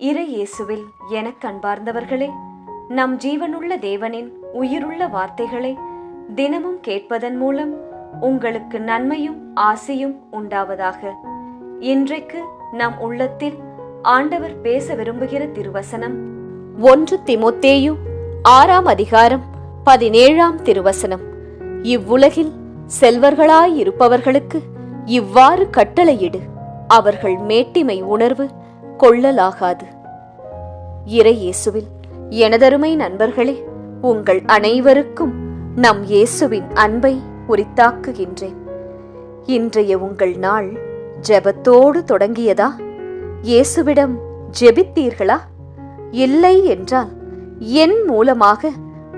இறை இயேசுவில் எனக் கண்பார்ந்தவர்களே நம் ஜீவனுள்ள தேவனின் உயிருள்ள வார்த்தைகளை தினமும் கேட்பதன் மூலம் உங்களுக்கு நன்மையும் ஆசையும் உண்டாவதாக. இன்றைக்கு நம் உள்ளத்தில் ஆண்டவர் பேச விரும்புகிற திருவசனம் ஒன்று திமுத்தேயு ஆறாம் அதிகாரம் பதினேழாம் திருவசனம். இவ்வுலகில் செல்வர்களாயிருப்பவர்களுக்கு இவ்வாறு கட்டளையிடு அவர்கள் மேட்டிமை உணர்வு கொள்ளலாகாது. இறை இயேசுவில் எனதருமை நண்பர்களே உங்கள் அனைவருக்கும் நம் இயேசுவின் அன்பை உரித்தாக்குகின்றேன். இன்றைய உங்கள் நாள் ஜெபத்தோடு தொடங்கியதா? இயேசுவிடம் ஜெபித்தீர்களா? இல்லை என்றால் என் மூலமாக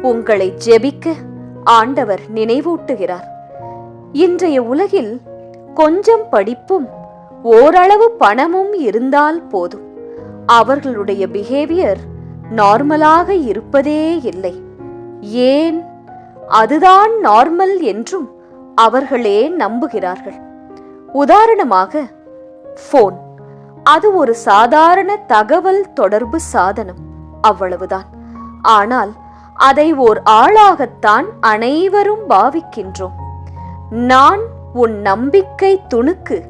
உங்களை ஜெபிக்க ஆண்டவர் நினைவூட்டுகிறார். இன்றைய உலகில் கொஞ்சம் படிப்பும் ஓரளவு பணமும் இருந்தால் போதும். அவர்களுடைய பிஹேவியர் நார்மலாக இருப்பதே இல்லை. ஏன்? அதுதான் நார்மல் என்றும் அவர்களே நம்புகிறார்கள். உதாரணமாக ஃபோன் அது ஒரு சாதாரண தகவல் தொடர்பு சாதனம். அவ்வளவுதான். ஆனால் அதை ஓர் ஆளாகத்தான் அனைவரும் பாவிக்கின்றோம். நான் உன் நம்பிக்கை துணுக்கு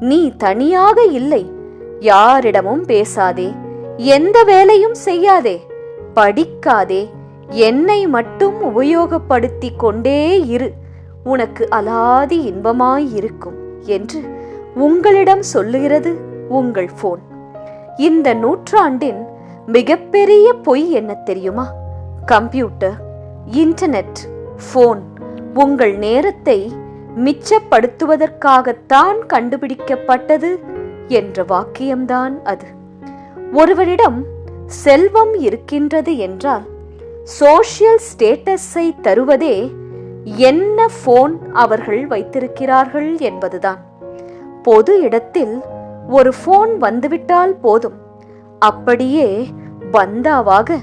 நீ தனியாக இல்லை. யாரிடமும் பேசாதே. எந்த வேலையும் செய்யாதே. படிக்காதே. என்னை மட்டும் உபயோகப்படுத்திக் கொண்டே இரு. உனக்கு அலாதி இன்பமாயிருக்கும் என்று உங்களிடம் சொல்லுகிறது உங்கள் போன் இந்த நூற்றாண்டின் மிகப்பெரிய பொய் என்ன தெரியுமா? கம்ப்யூட்டர் இன்டர்நெட் போன் உங்கள் நேரத்தை மிச்சப்படுத்துவதற்காகத்தான் கண்டுபிடிக்கப்பட்டது என்ற வாக்கியம்தான் அது. ஒருவரிடம் செல்வம் இருக்கின்றது என்றால் சோஷியல் ஸ்டேட்டஸை தருவதே என்ன போன் அவர்கள் வைத்திருக்கிறார்கள் என்பதுதான். பொது இடத்தில் ஒரு போன் வந்துவிட்டால் போதும். அப்படியே பந்தாவாக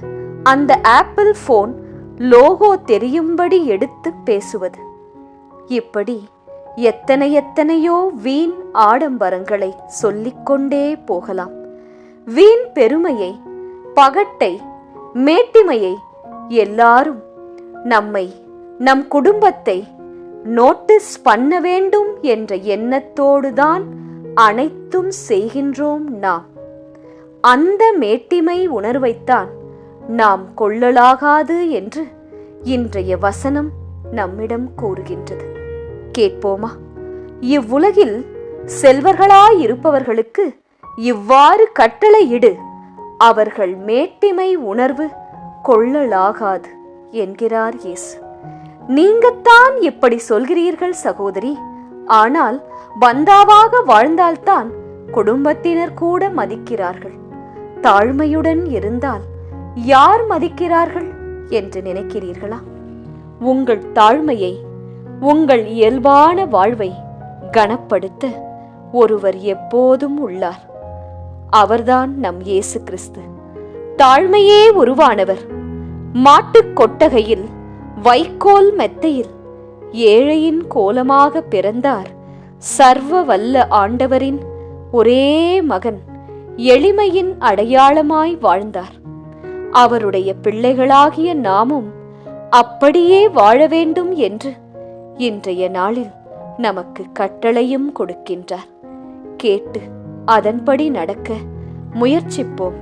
அந்த ஆப்பிள் போன் லோகோ தெரியும்படி எடுத்து பேசுவது. இப்படி எத்தனை எத்தனையோ வீண் ஆடம்பரங்களை சொல்லிக்கொண்டே போகலாம். வீண் பெருமையை பகட்டை மேட்டிமையை எல்லாரும் நம்மை நம் குடும்பத்தை நோட்டீஸ் பண்ண வேண்டும் என்ற எண்ணத்தோடுதான் அனைத்தும் செய்கின்றோம் நாம். அந்த மேட்டிமை உணர்வைத்தான் நாம் கொள்ளலாகாது என்று இன்றைய வசனம் நம்மிடம் கூறுகின்றது. கேட்போமா? இவ்வுலகில் செல்வர்களாயிருப்பவர்களுக்கு இவ்வாறு கட்டளையிடு அவர்கள் மேட்டிமை உணர்வு கொள்ளலாகாது என்கிறார் இயேசு. நீங்கத்தான் இப்படி சொல்கிறீர்கள் சகோதரி. ஆனால் பந்தாவாக வாழ்ந்தால்தான் குடும்பத்தினர் கூட மதிக்கிறார்கள். தாழ்மையுடன் இருந்தால் யார் மதிக்கிறார்கள் என்று நினைக்கிறீர்களா? உங்கள் தாழ்மையை உங்கள் இயல்பான வாழ்வை கனப்படுத்த ஒருவர் எப்போதும் உள்ளார். அவர்தான் நம் இயேசு கிறிஸ்து. தாழ்மையே உருவானவர். மாட்டுக் கொட்டகையில் வைக்கோல் மெத்தையில் ஏழையின் கோலமாக பிறந்தார். சர்வ வல்ல ஆண்டவரின் ஒரே மகன் எளிமையின் அடையாளமாய் வாழ்ந்தார். அவருடைய பிள்ளைகளாகிய நாமும் அப்படியே வாழ வேண்டும் என்று இன்றைய நாளில் நமக்கு கட்டளையும் கொடுக்கின்றார். கேட்டு அதன்படி நடக்க முயற்சிப்போம்.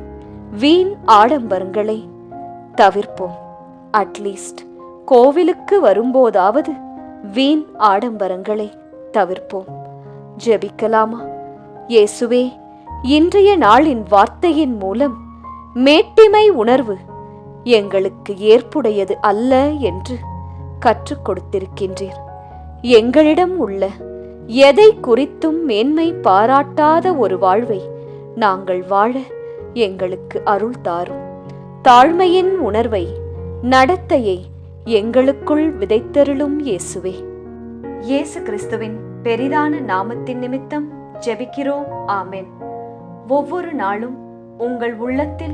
வீண் ஆடம்பரங்களை தவிர்ப்போம். அட்லீஸ்ட் கோவிலுக்கு வரும்போதாவது வீண் ஆடம்பரங்களை தவிர்ப்போம். ஜெபிக்கலாமா? இயேசுவே இன்றைய நாளின் வார்த்தையின் மூலம் மேட்டிமை உணர்வு எங்களுக்கு ஏற்புடையது அல்ல என்று கற்றுக் கொடுத்திருக்கின்றீர். எங்களிடம் உள்ள எதை குறித்தும் மேன்மை பாராட்டாத ஒரு வாழ்வை நாங்கள் வாழ எங்களுக்கு அருள் தாரும். தாழ்மையின் உணர்வை நடத்தையை எங்களுக்குள் விதைத்தருளும் இயேசுவே. இயேசு கிறிஸ்துவின் பெரிதான நாமத்தின் நிமித்தம் ஜெபிக்கிறோம். ஆமென். ஒவ்வொரு நாளும் உங்கள் உள்ளத்தில்